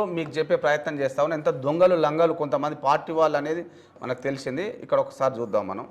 మీకు చెప్పే ప్రయత్నం చేస్తా ఎంత దొంగలు లంగలు కొంతమంది పార్టీ వాళ్ళు అనేది మనకు తెలిసింది. ఇక్కడ ఒకసారి చూద్దాం మనం.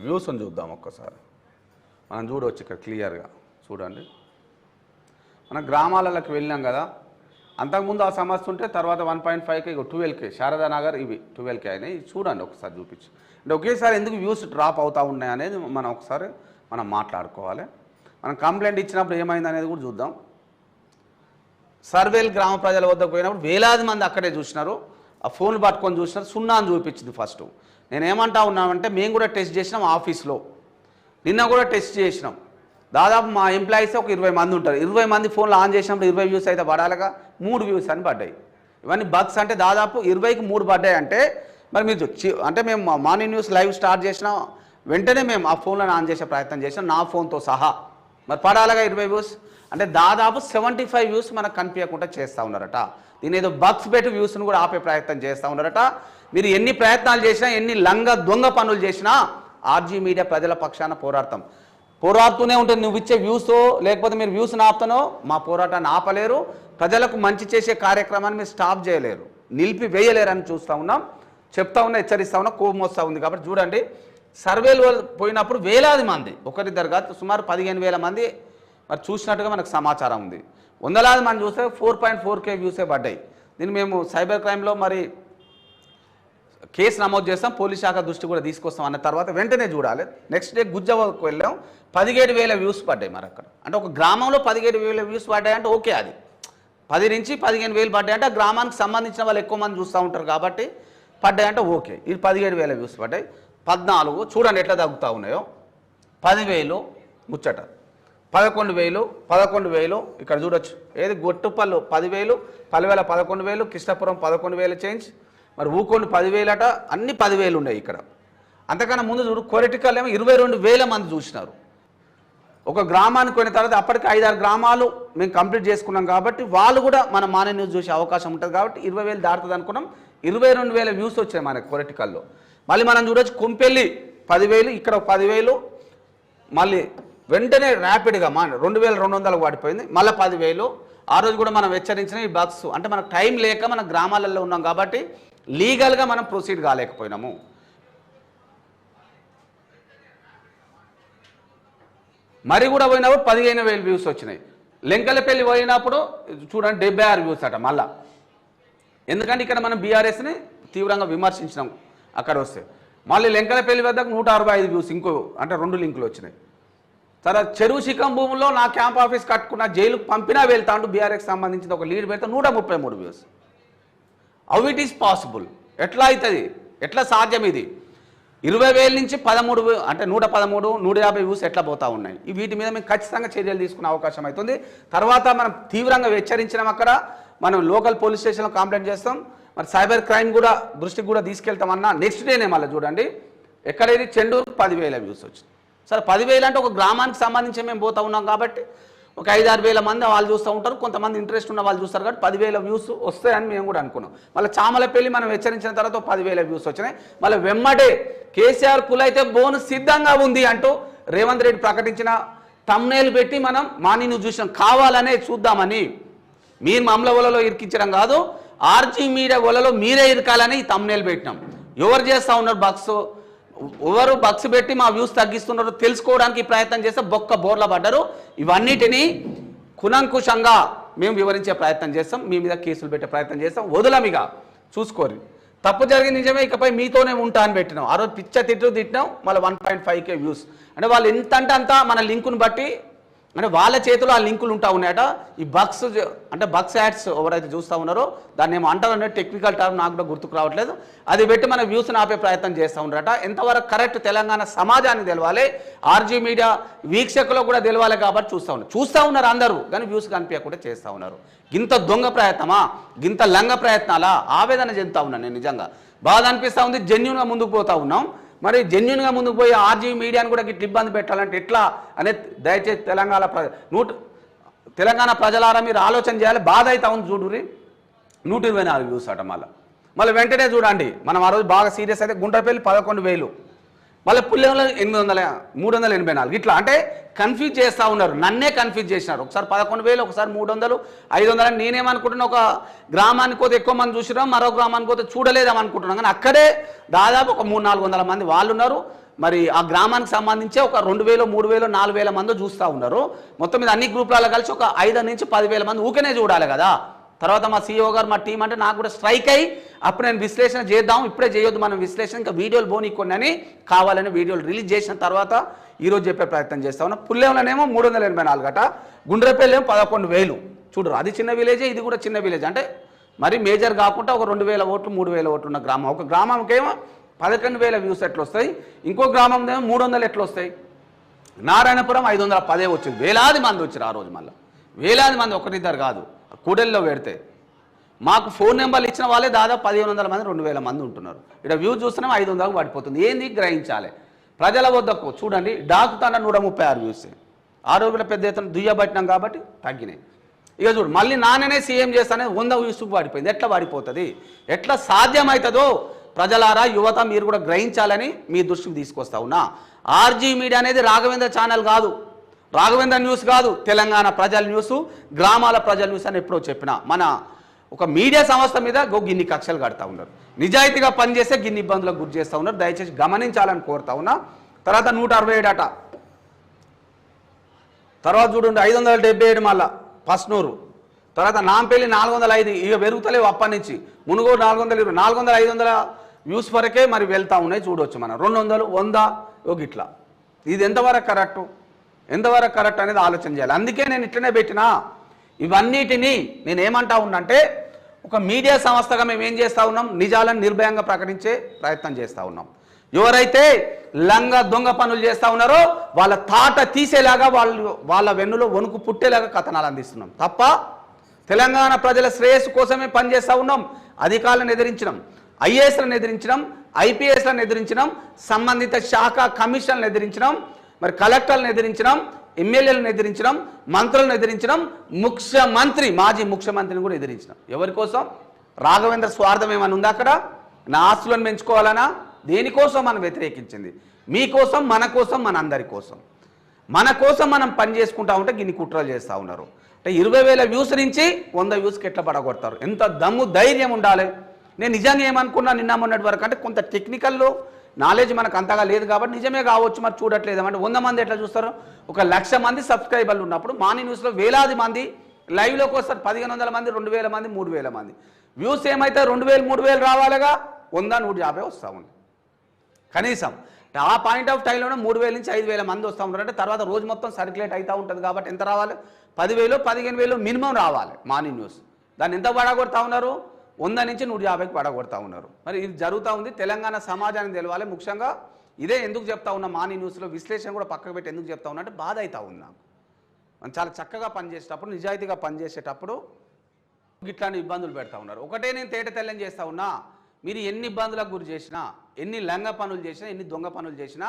వ్యూస్ని చూద్దాం ఒక్కసారి. మనం చూడవచ్చు ఇక్కడ క్లియర్గా. చూడండి. మన గ్రామాలలోకి వెళ్ళినాం కదా. అంతకుముందు ఆ సమస్య ఉంటే తర్వాత వన్ పాయింట్ ఫైవ్కి ఇక ట్వెల్వ్కే. శారదా నగర్ ఇవి ట్వెల్వ్కే అయినాయి. చూడండి ఒకసారి చూపించు. అంటే ఒకేసారి ఎందుకు వ్యూస్ డ్రాప్ అవుతూ ఉన్నాయి అనేది మనం ఒకసారి మనం మాట్లాడుకోవాలి. మనం కంప్లైంట్ ఇచ్చినప్పుడు ఏమైంది అనేది కూడా చూద్దాం. సర్వేలు గ్రామ ప్రజల వద్దకు పోయినప్పుడు వేలాది మంది అక్కడే చూసినారు. ఆ ఫోన్లు పట్టుకొని చూసినారు. సున్నా అని చూపించింది ఫస్ట్. నేను ఉన్నామంటే మేము కూడా టెస్ట్ చేసినాం ఆఫీస్లో. నిన్న కూడా టెస్ట్ చేసినాం. దాదాపు మా ఎంప్లాయీస్ ఒక ఇరవై మంది ఉంటారు. ఇరవై మంది ఫోన్లు ఆన్ చేసినప్పుడు ఇరవై వ్యూస్ అయితే పడాలిగా? మూడు వ్యూస్ అని పడ్డాయి. ఇవన్నీ బగ్స్ అంటే దాదాపు ఇరవైకి మూడు పడ్డాయి అంటే మరి మీరు అంటే మేము మార్నింగ్ న్యూస్ లైవ్ స్టార్ట్ చేసిన వెంటనే మేము ఆ ఫోన్లను ఆన్ చేసే ప్రయత్నం చేసినాం. నా ఫోన్తో సహా. మరి పడాలగా ఇరవై వ్యూస్? అంటే దాదాపు సెవెంటీ ఫైవ్ వ్యూస్ మనకు కనిపించకుండా చేస్తూ ఉన్నారట. దీని ఏదో బక్స్ పెట్టి వ్యూస్ను కూడా ఆపే ప్రయత్నం చేస్తూ ఉన్నారట. మీరు ఎన్ని ప్రయత్నాలు చేసినా ఎన్ని లంగ దొంగ పనులు చేసినా ఆర్జీ మీడియా ప్రజల పక్షాన పోరాడతాం. పోరాడుతూనే ఉంటుంది నువ్వు ఇచ్చే వ్యూస్ లేకపోతే మీరు వ్యూస్ ఆపుతానో మా పోరాటాన్ని ఆపలేరు. ప్రజలకు మంచి చేసే కార్యక్రమాన్ని మీరు స్టాప్ చేయలేరు. నిలిపి వేయలేరని చూస్తూ ఉన్నాం. చెప్తా ఉన్నా హెచ్చరిస్తా ఉన్నా కోపం వస్తూ ఉంది. కాబట్టి చూడండి సర్వేలు పోయినప్పుడు వేలాది మంది ఒకరిద్దరు కాదు సుమారు పదిహేను వేల మంది మరి చూసినట్టుగా మనకు సమాచారం ఉంది. వందలాది మంది చూస్తే ఫోర్ పాయింట్ ఫోర్ కే వ్యూసే పడ్డాయి. దీన్ని మేము సైబర్ క్రైమ్లో మరి కేసు నమోదు చేస్తాం పోలీస్ శాఖ దృష్టి కూడా తీసుకొస్తాం అన్న తర్వాత వెంటనే చూడాలి. నెక్స్ట్ డే గుజ్జవకు వెళ్ళాం పదిహేడు వేల వ్యూస్ పడ్డాయి మరి అక్కడ. అంటే ఒక గ్రామంలో పదిహేడు వేల వ్యూస్ పడ్డాయి అంటే ఓకే అది. పది నుంచి పదిహేను వేలు పడ్డాయి అంటే ఆ గ్రామానికి సంబంధించిన వాళ్ళు ఎక్కువ మంది చూస్తూ ఉంటారు కాబట్టి పడ్డాయి అంటే ఓకే. ఇది పదిహేడు వేల వ్యూస్ పడ్డాయి. పద్నాలుగు చూడండి ఎట్లా తగ్గుతూ ఉన్నాయో. పదివేలు ముచ్చట. పదకొండు వేలు పదకొండు వేలు ఇక్కడ చూడొచ్చు. ఏది గొట్టుపల్లు పదివేలు పలివేల పదకొండు వేలు కృష్ణపురం పదకొండు వేలు చేంజ్. మరి ఊకొండు పదివేలట అన్ని పదివేలు ఉన్నాయి ఇక్కడ. అంతకన్నా ముందు చూడు కొరటికల్ ఏమో ఇరవై రెండు వేల మంది చూసినారు. ఒక గ్రామానికి పోయిన తర్వాత అప్పటికి ఐదారు గ్రామాలు మేము కంప్లీట్ చేసుకున్నాం కాబట్టి వాళ్ళు కూడా మన మానే న్యూస్ చూసే అవకాశం ఉంటుంది కాబట్టి ఇరవై వేలు దాటుతుంది అనుకున్నాం. ఇరవై రెండు వేల వ్యూస్ వచ్చాయి మనకి కొరటికల్లో. మళ్ళీ మనం చూడొచ్చు కొంపెల్లి పదివేలు ఇక్కడ పదివేలు మళ్ళీ వెంటనే ర్యాపిడ్గా మా రెండు వేల రెండు వందలకు పడిపోయింది మళ్ళీ పదివేలు. ఆ రోజు కూడా మనం హెచ్చరించిన ఈ బగ్స్ అంటే మనకు టైం లేక మన గ్రామాలలో ఉన్నాం కాబట్టి లీగల్గా మనం ప్రొసీడ్ కాలేకపోయినాము. మరి కూడా పోయినప్పుడు పదిహేను వేలు వ్యూస్ వచ్చినాయి. లెంకలపల్లి పోయినప్పుడు చూడండి డెబ్బై ఆరు వ్యూస్ అట మళ్ళా. ఎందుకంటే ఇక్కడ మనం బీఆర్ఎస్ని తీవ్రంగా విమర్శించినాం. అక్కడ వస్తే మళ్ళీ లెంకలపల్లి వద్దకు నూట అరవై ఐదు వ్యూస్ ఇంకో అంటే రెండు లింకులు వచ్చినాయి. తర్వాత చెరువు శిఖం భూముల్లో నా క్యాంప్ ఆఫీస్ కట్టుకున్న జైలుకు పంపినా వెళ్తా అంటూ బీఆర్ఎస్ సంబంధించిన ఒక లీడ్ పెడితే నూట ముప్పై మూడు views how it is possible ఎట్లా అవుతుంది ఎట్లా సాధ్యం ఇది? ఇరవై వేల నుంచి పదమూడు అంటే నూట పదమూడు నూట యాభై వ్యూస్ ఎట్లా పోతా ఉన్నాయి? ఈ వీటి మీద మేము ఖచ్చితంగా చర్యలు తీసుకునే అవకాశం అవుతుంది. తర్వాత మనం తీవ్రంగా హెచ్చరించినాం అక్కడ. మనం లోకల్ పోలీస్ స్టేషన్లో కంప్లైంట్ చేస్తాం. మరి సైబర్ క్రైమ్ కూడా దృష్టికి కూడా తీసుకెళ్తామన్నా నెక్స్ట్ డేనే మళ్ళీ చూడండి. ఎక్కడైతే చెండూరు పదివేల వ్యూస్ వచ్చింది సరే పదివేలు అంటే ఒక గ్రామానికి సంబంధించి మేము పోతా ఉన్నాం కాబట్టి ఒక ఐదు ఆరు వేల మంది వాళ్ళు చూస్తూ ఉంటారు. కొంతమంది ఇంట్రెస్ట్ ఉన్న వాళ్ళు చూస్తారు కాబట్టి పదివేల వ్యూస్ వస్తాయని మేము కూడా అనుకున్నాం. మళ్ళీ చామలపల్లి మనం హెచ్చరించిన తర్వాత పదివేల వ్యూస్ వచ్చినాయి. మళ్ళీ వెమ్మడే కేసీఆర్ కుల అయితే బోను సిద్ధంగా ఉంది అంటూ రేవంత్ రెడ్డి ప్రకటించిన తమ్నేలు పెట్టి మనం మాని చూసినాం. కావాలనే చూద్దామని. మీరు మమ్మల వలలో ఇరికించడం కాదు. ఆర్జీ మీడియా వలలో మీరే ఇరకాలని ఈ తమ్నేలు పెట్టినాం. ఎవరు చేస్తూ ఉన్నారు బక్స్ ఎవరు బక్స్ పెట్టి మా వ్యూస్ తగ్గిస్తున్నారో తెలుసుకోవడానికి ప్రయత్నం చేస్తే బొక్క బోర్ల పడ్డారు. ఇవన్నిటినీ కునంకుశంగా మేము వివరించే ప్రయత్నం చేస్తాం. మీ మీద కేసులు పెట్టే ప్రయత్నం చేస్తాం. వదలమిగా చూసుకోరు. తప్పు జరిగింది నిజమే ఇకపై మీతోనే ఉంటా అని పెట్టినాం. ఆ రోజు పిచ్చ తిట్టు తిట్టినాం మళ్ళీ one point five K views అంటే వాళ్ళు ఎంత అంటే అంత మన లింకును బట్టి అంటే వాళ్ళ చేతిలో ఆ లింకులు ఉంటా ఉన్నాయట. ఈ బక్స్ అంటే బక్స్ యాడ్స్ ఎవరైతే చూస్తూ ఉన్నారో దాన్ని ఏమో అంటారు టెక్నికల్ టర్మ్ నాకు కూడా గుర్తుకు రావట్లేదు. అది పెట్టి మన వ్యూస్ ఆపే ప్రయత్నం చేస్తూ ఉన్నారట. ఎంతవరకు కరెక్ట్ తెలంగాణ సమాజానికి తెలవాలి ఆర్జీ మీడియా వీక్షకులు కూడా తెలవాలి కాబట్టి చూస్తూ ఉన్నారు. చూస్తూ ఉన్నారు అందరూ కానీ వ్యూస్ కనిపించకుండా చేస్తూ ఉన్నారు. గింత దొంగ ప్రయత్నమా? గింత లంగ ప్రయత్నాలా? ఆవేదన చెందుతా ఉన్నాను నేను నిజంగా. బాధ అనిపిస్తూ ఉంది జెన్యున్గా ముందుకు పోతా ఉన్నాం. మరి జెన్యున్గా ముందుకు పోయి ఆర్జీ మీడియాని కూడా ఇట్లా ఇబ్బంది పెట్టాలంటే ఎట్లా? అనేది దయచేసి తెలంగాణ ప్ర నూట తెలంగాణ ప్రజలారా మీరు ఆలోచన చేయాలి. బాధ అయితే ఉంది చూడురి నూట ఇరవై నాలుగు వ్యూస్ అట మళ్ళీ. మళ్ళీ వెంటనే చూడండి. మనం ఆ రోజు బాగా సీరియస్ అయితే గుండ్రపల్లి పదకొండు వేలు. మళ్ళీ పుల్లెంలో ఎనిమిది వందల మూడు వందల ఎనభై నాలుగు. ఇట్లా అంటే కన్ఫ్యూజ్ చేస్తూ ఉన్నారు. నన్నే కన్ఫ్యూజ్ చేసినారు. ఒకసారి పదకొండు వేలు ఒకసారి మూడు వందలు ఐదు వందలు అని నేనేమనుకుంటున్నా ఒక గ్రామానికి పోతే ఎక్కువ మంది చూసినాం మరో గ్రామానికి పోతే చూడలేదాం అనుకుంటున్నాం. కానీ అక్కడే దాదాపు ఒక మూడు నాలుగు వందల మంది వాళ్ళు ఉన్నారు. మరి ఆ గ్రామానికి సంబంధించి ఒక రెండు వేలు మూడు వేలు నాలుగు వేల మంది చూస్తూ ఉన్నారు. మొత్తం మీద అన్ని గ్రూపులలో కలిసి ఒక ఐదు నుంచి పదివేల మంది ఊకనే చూడాలి కదా. తర్వాత మా సీఈఓ గారు మా టీం అంటే నాకు కూడా స్ట్రైక్ అయ్యి అప్పుడు నేను విశ్లేషణ చేద్దాం ఇప్పుడే చేయొద్దు మనం విశ్లేషణ ఇంకా వీడియోలు బోని కొన్ని అని కావాలని వీడియోలు రిలీజ్ చేసిన తర్వాత ఈరోజు చెప్పే ప్రయత్నం చేస్తా ఉన్నా. పుల్లెంలోనేమో మూడు వందల ఎనభై నాలుగు అట గుండ్రపల్లేమో పదకొండు వేలు. చూడరు అది చిన్న విలేజే ఇది కూడా చిన్న విలేజ్. అంటే మరి మేజర్ కాకుండా ఒక రెండు వేల ఓట్లు మూడు వేల ఓట్లు ఉన్న గ్రామం. ఒక గ్రామంకేమో పదకొండు వేల వ్యూస్ ఎట్లా వస్తాయి ఇంకో గ్రామం ఏమో మూడు వందలు ఎట్లా వస్తాయి నారాయణపురం ఐదు వందల పదే వచ్చింది. వేలాది మంది వచ్చారు ఆ రోజు మళ్ళీ. వేలాది మంది ఒకరిద్దరు కాదు కూడలిలో పెడితే. మాకు ఫోన్ నెంబర్లు ఇచ్చిన వాళ్ళే దాదాపు పదిహేను వందల మంది రెండు వేల మంది ఉంటున్నారు. ఇక్కడ వ్యూ చూస్తున్నాం ఐదు వందలకు పడిపోతుంది. ఏంది గ్రహించాలి? ప్రజల వద్దకు చూడండి డాకుతాన నూట ముప్పై ఆరు వ్యూస్ ఆ రోజుల పెద్ద ఎత్తున దుయ్యబట్టినాం కాబట్టి తగ్గినాయి. ఇక చూడు మళ్ళీ నాన్ననే సీఎం చేస్తానే వంద వ్యూస్కు పడిపోయింది. ఎట్లా పడిపోతుంది? ఎట్లా సాధ్యమవుతుందో ప్రజలారా యువత మీరు కూడా గ్రహించాలని మీ దృష్టికి తీసుకొస్తా ఉన్నా. ఆర్జీ మీడియా అనేది రాఘవేంద్ర ఛానల్ కాదు. రాఘవేంద్ర న్యూస్ కాదు తెలంగాణ ప్రజల న్యూస్ గ్రామాల ప్రజల న్యూస్ అని ఎప్పుడో చెప్పిన. మన ఒక మీడియా సంస్థ మీద గో గిన్ని కక్షలు కడతా ఉన్నారు. నిజాయితీగా పనిచేస్తే గిన్ని ఇబ్బందులకు గురి చేస్తూ ఉన్నారు. దయచేసి గమనించాలని కోరుతా ఉన్నా. తర్వాత నూట అరవై ఏడు అట. తర్వాత చూడండి ఐదు వందల డెబ్బై ఏడు మళ్ళా. పస్నూరు. తర్వాత నాంపల్లి నాలుగు వందల ఐదు. ఇక పెరుగుతలేవు అప్పటి నుంచి. మునుగోడు నాలుగు వందల ఇరవై నాలుగు వందల ఐదు వందల వ్యూస్ వరకే మరి వెళ్తా ఉన్నాయి చూడవచ్చు మనం. రెండు వందలు వంద ఒక ఇట్లా ఇది ఎంతవరకు కరెక్టు? ఎంతవరకు కరెక్ట్ అనేది ఆలోచన చేయాలి. అందుకే నేను ఇట్లనే పెట్టినా. ఇవన్నిటినీ నేను ఏమంటా ఉన్నంటే ఒక మీడియా సంస్థగా మేము ఏం చేస్తా ఉన్నాం? నిజాలను నిర్భయంగా ప్రకటించే ప్రయత్నం చేస్తూ ఉన్నాం. ఎవరైతే లంగ దొంగ పనులు చేస్తా ఉన్నారో వాళ్ళ తాట తీసేలాగా వాళ్ళు వాళ్ళ వెన్నులో వణుకు పుట్టేలాగా కథనాలు అందిస్తున్నాం. తప్ప తెలంగాణ ప్రజల శ్రేయస్సు కోసమే పనిచేస్తూ ఉన్నాం. అధికారులను ఎదిరించడం ఐఏఎస్లను ఎదిరించడం ఐపీఎస్లను ఎదిరించడం సంబంధిత శాఖ కమిషన్లను ఎదిరించడం మరి కలెక్టర్లను ఎదిరించడం ఎమ్మెల్యేలను ఎదిరించడం మంత్రులను ఎదిరించడం ముఖ్యమంత్రి మాజీ ముఖ్యమంత్రిని కూడా ఎదిరించడం. ఎవరి కోసం? రాఘవేంద్ర స్వార్థం ఏమైనా ఉందా అక్కడ? నా ఆస్తులను పెంచుకోవాలనా? దేనికోసం మనం వ్యతిరేకించింది? మీకోసం మన కోసం మన అందరి కోసం. మన కోసం మనం పని చేసుకుంటా ఉంటే గిన్ని కుట్రలు చేస్తూ ఉన్నారు. అంటే ఇరవై వేల వ్యూస్ నుంచి వంద వ్యూస్కి ఎట్లా పడగొడతారు? ఎంత దమ్ము ధైర్యం ఉండాలి. నేను నిజంగా ఏమనుకున్నా నిన్న మొన్నటి వరకు అంటే కొంత టెక్నికల్లో నాలెడ్జ్ మనకు అంతగా లేదు కాబట్టి నిజమే కావచ్చు మరి చూడట్లేదు. అంటే వంద మంది ఎట్లా చూస్తారు? ఒక లక్ష మంది సబ్స్క్రైబర్లు ఉన్నప్పుడు మార్నింగ్ న్యూస్లో వేలాది మంది లైవ్లోకి వస్తారు. పదిహేను వందల మంది రెండు వేల మంది మూడు వేల మంది. వ్యూస్ ఏమైతే రెండు వేలు మూడు వేలు రావాలిగా? వంద నూట యాభై వస్తూ ఉంది. కనీసం. ఆ పాయింట్ ఆఫ్ టైంలోనే మూడు వేల నుంచి ఐదు వేల మంది వస్తూ ఉంటారు అంటే తర్వాత రోజు మొత్తం సర్క్యులేట్ అవుతూ ఉంటుంది కాబట్టి ఎంత రావాలి? పదివేలు పదిహేను వేలు మినిమం రావాలి మార్నింగ్ న్యూస్ దాన్ని ఎంత పడగొడతా ఉన్నారు? వంద నుంచి నూట యాభైకి పడగొడతా ఉన్నారు. మరి ఇది జరుగుతూ ఉంది. తెలంగాణ సమాజానికి తెలవాలి. ముఖ్యంగా ఇదే ఎందుకు చెప్తా ఉన్నా మాని న్యూస్లో విశ్లేషణ కూడా పక్కకు పెట్టి ఎందుకు చెప్తా ఉన్నా అంటే బాధ అవుతా ఉంది నాకు. మనం చాలా చక్కగా పనిచేసేటప్పుడు నిజాయితీగా పనిచేసేటప్పుడు ఇట్లాంటి ఇబ్బందులు పెడతా ఉన్నారు. ఒకటే నేను తేట తెల్లని చేస్తా ఉన్నా మీరు ఎన్ని ఇబ్బందులకు గురి చేసినా ఎన్ని లంగ పనులు చేసినా ఎన్ని దొంగ పనులు చేసినా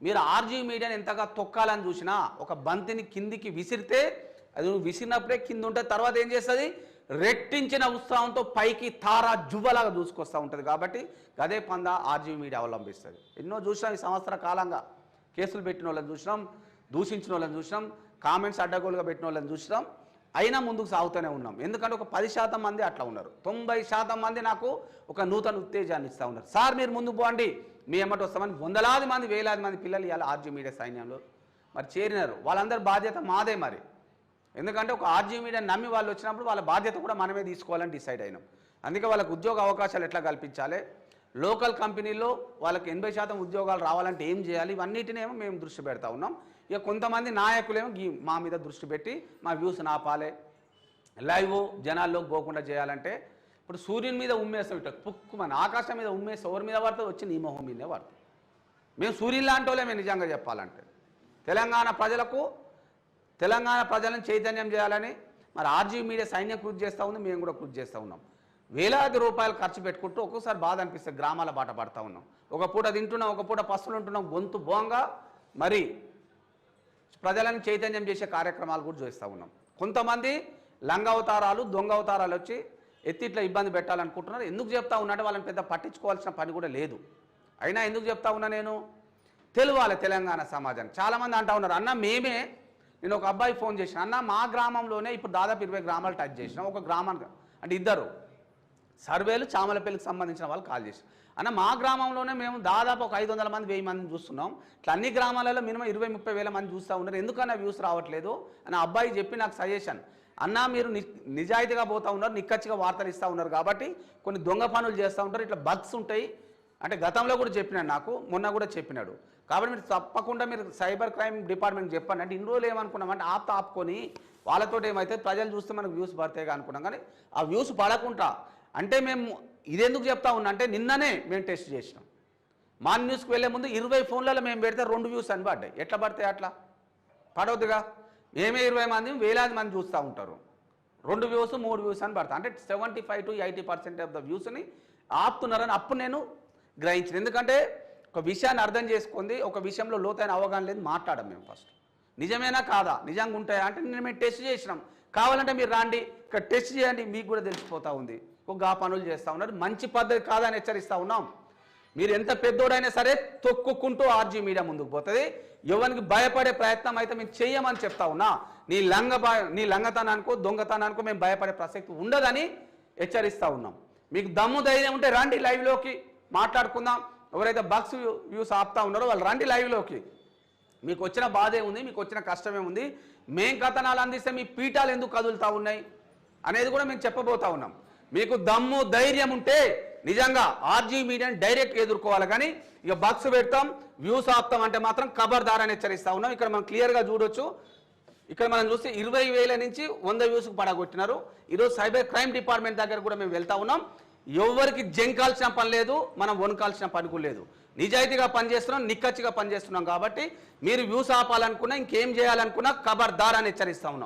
మీరు ఆర్జీ మీడియాని ఎంతగా తొక్కాలని చూసినా ఒక బంతిని కిందికి విసిరితే అది నువ్వు విసిరినప్పుడే కింద ఉంటే తర్వాత ఏం చేస్తుంది? రెట్టించిన ఉత్సాహంతో పైకి తారా జువ్వలాగా దూసుకొస్తూ ఉంటుంది కాబట్టి గదే పంద ఆర్జీ మీడియా అవలంబిస్తుంది. ఎన్నో చూసినాం ఈ సంవత్సర కాలంగా. కేసులు పెట్టిన వాళ్ళని చూసినాం దూషించిన వాళ్ళని చూసినాం కామెంట్స్ అడ్డగోలుగా పెట్టిన వాళ్ళని చూసినాం. అయినా ముందుకు సాగుతూనే ఉన్నాం. ఎందుకంటే ఒక పది శాతం మంది అట్లా ఉన్నారు. తొంభై శాతం మంది నాకు ఒక నూతన ఉత్తేజాన్ని ఇస్తూ ఉన్నారు. సార్ మీరు ముందుకు పోండి. మీ ఎమ్మటి వస్తామని వందలాది మంది వేలాది మంది పిల్లలు ఇవాళ ఆర్జీ మీడియా సైన్యంలో మరి చేరినారు. వాళ్ళందరి బాధ్యత మాదే మరి. ఎందుకంటే ఒక ఆర్జీ మీడియా నమ్మి వాళ్ళు వచ్చినప్పుడు వాళ్ళ బాధ్యత కూడా మనమే తీసుకోవాలని డిసైడ్ అయినాం. అందుకే వాళ్ళకి ఉద్యోగ అవకాశాలు ఎట్లా కల్పించాలి? లోకల్ కంపెనీలో వాళ్ళకి ఎనభై శాతం ఉద్యోగాలు రావాలంటే ఏం చేయాలి? ఇవన్నిటినేమో మేము దృష్టి పెడతా ఉన్నాం. ఇక కొంతమంది నాయకులేమో గీ- మా మీద దృష్టి పెట్టి మా వ్యూస్ నాపాలి. లైవ్ జనాల్లో పోకుండా చేయాలంటే ఇప్పుడు సూర్యుని మీద ఉమ్మేస్తాం ఇట్లా పుక్కు మన ఆకాశం మీద ఉమ్మేస్తే ఎవరి మీద పడుతుంది వచ్చి నీ మొహం మీదే పడుతుంది. మేము సూర్యుని లాంటి వాళ్ళమే నిజంగా చెప్పాలంటే. తెలంగాణ ప్రజలకు తెలంగాణ ప్రజలను చైతన్యం చేయాలని మరి ఆర్జీ మీడియా సైన్యం కృషి చేస్తూ ఉంది మేము కూడా కృషి చేస్తూ ఉన్నాం. వేలాది రూపాయలు ఖర్చు పెట్టుకుంటూ ఒక్కోసారి బాధ అనిపిస్తే గ్రామాల బాట పడతా ఉన్నాం. ఒక పూట తింటున్నాం ఒక పూట పస్తులు ఉంటున్నాం గొంతు బోంగా మరి ప్రజలను చైతన్యం చేసే కార్యక్రమాలు కూడా చేస్తూ ఉన్నాం. కొంతమంది లంగ అవతారాలు దొంగ అవతారాలు వచ్చి ఎత్తి ఇట్లా ఇబ్బంది పెట్టాలనుకుంటున్నారు. ఎందుకు చెప్తా ఉన్నట్టు వాళ్ళని పెద్ద పట్టించుకోవాల్సిన పని కూడా లేదు. అయినా ఎందుకు చెప్తా ఉన్నా నేను? తెలివాలి తెలంగాణ సమాజాన్ని చాలామంది అంటా ఉన్నారు అన్న మేమే నేను ఒక అబ్బాయి ఫోన్ చేసిన అన్న మా గ్రామంలోనే ఇప్పుడు దాదాపు ఇరవై గ్రామాలు టచ్ చేసిన ఒక గ్రామానికి అంటే ఇద్దరు. సర్వేలు చామలపల్లికి సంబంధించిన వాళ్ళు కాల్ చేసి అన్న మా గ్రామంలోనే మేము దాదాపు ఒక ఐదు వందల మంది వెయ్యి మంది చూస్తున్నాం. ఇట్లా అన్ని గ్రామాలలో మినిమం ఇరవై ముప్పై వేల మంది చూస్తూ ఉన్నారు. ఎందుకన్నా వ్యూస్ రావట్లేదు? అని అబ్బాయి చెప్పి నాకు సజెషన్. అన్న మీరు నిజాయితీగా పోతూ ఉన్నారు నిక్కచ్చిగా వార్తలు ఇస్తూ ఉన్నారు కాబట్టి కొన్ని దొంగ పనులు చేస్తూ ఉంటారు. ఇట్లా బగ్స్ ఉంటాయి. అంటే గతంలో కూడా చెప్పినాడు నాకు మొన్న కూడా చెప్పినాడు. కాబట్టి మీరు తప్పకుండా మీరు సైబర్ క్రైమ్ డిపార్ట్మెంట్ చెప్పండి. అంటే ఇన్ని రోజులు ఏమనుకున్నామంటే ఆప్ ఆపుకొని వాళ్ళతో ఏమైతే ప్రజలు చూస్తే మనకు వ్యూస్ పడతాయిగా అనుకున్నాం. కానీ ఆ వ్యూస్ పడకుండా అంటే మేము ఇదెందుకు చెప్తా ఉన్నా అంటే నిన్ననే మేము టెస్ట్ చేసినాం. మా న్యూస్కి వెళ్ళే ముందు ఇరవై ఫోన్లలో మేము పెడితే రెండు వ్యూస్ అని పడ్డాయి ఎట్లా పడతాయి అట్లా? పడవద్దుగా మేమే ఇరవై మంది వేలాది మంది చూస్తూ ఉంటారు. రెండు వ్యూస్ మూడు వ్యూస్ అని పడతాయి. అంటే seventy five to eighty percent of the వ్యూస్ని ఆపుతున్నారని అప్పుడు నేను గ్రహించిన. ఎందుకంటే ఒక విషయాన్ని అర్థం చేసుకుంది ఒక విషయంలో లోతైన అవగాహన లేదు మాట్లాడడం మేము ఫస్ట్ నిజమేనా కాదా? నిజంగా ఉంటాయా? అంటే నేను మేము టెస్ట్ చేసినాం. కావాలంటే మీరు రాండి. ఇక్కడ టెస్ట్ చేయండి. మీకు కూడా తెలిసిపోతా ఉంది. ఒక ఆ పనులు చేస్తూ ఉన్నారు. మంచి పద్ధతి కాదని హెచ్చరిస్తూ ఉన్నాం. మీరు ఎంత పెద్దోడైనా సరే తొక్కుకుంటూ ఆర్జీ మీడియా ముందుకు పోతుంది. ఎవరికి భయపడే ప్రయత్నం అయితే మేము చెయ్యమని చెప్తా ఉన్నా. నీ లంగ నీ లంగతనానికో దొంగతనానికో మేము భయపడే ప్రసక్తి ఉండదని హెచ్చరిస్తూ ఉన్నాం. మీకు దమ్ము ధైర్యం ఉంటే రండి లైవ్లోకి మాట్లాడుకుందాం. ఎవరైతే బక్స్ వ్యూస్ ఆపుతా ఉన్నారో వాళ్ళు రండి లైవ్లోకి మీకు వచ్చిన బాధే ఉంది మీకు వచ్చిన కష్టమే ఉంది. మేం కథనాలు అందిస్తే మీ పీఠాలు ఎందుకు కదులుతా ఉన్నాయి అనేది కూడా మేము చెప్పబోతా ఉన్నాం. మీకు దమ్ము ధైర్యం ఉంటే నిజంగా ఆర్జీ మీడియాని డైరెక్ట్ ఎదుర్కోవాలి. కానీ ఇక బక్స్ పెడతాం వ్యూస్ ఆపుతాం అంటే మాత్రం ఖబర్దార్ హెచ్చరిస్తా ఉన్నాం. ఇక్కడ మనం క్లియర్గా చూడొచ్చు. ఇక్కడ మనం చూస్తే ఇరవై వేల నుంచి వంద వ్యూస్కి పడగొట్టినారు. ఈరోజు సైబర్ క్రైమ్ డిపార్ట్మెంట్ దగ్గర కూడా మేము వెళ్తా ఉన్నాం. ఎవరికి జంకాల్సిన పని లేదు మనం వణుకాల్సిన పని కూడా లేదు. నిజాయితీగా పనిచేస్తున్నాం నిక్కచ్చిగా పనిచేస్తున్నాం కాబట్టి మీరు వ్యూస్ ఆపాలనుకున్నా ఇంకేం చేయాలనుకున్నా ఖబర్దార్ అని హెచ్చరిస్తా ఉన్నాం.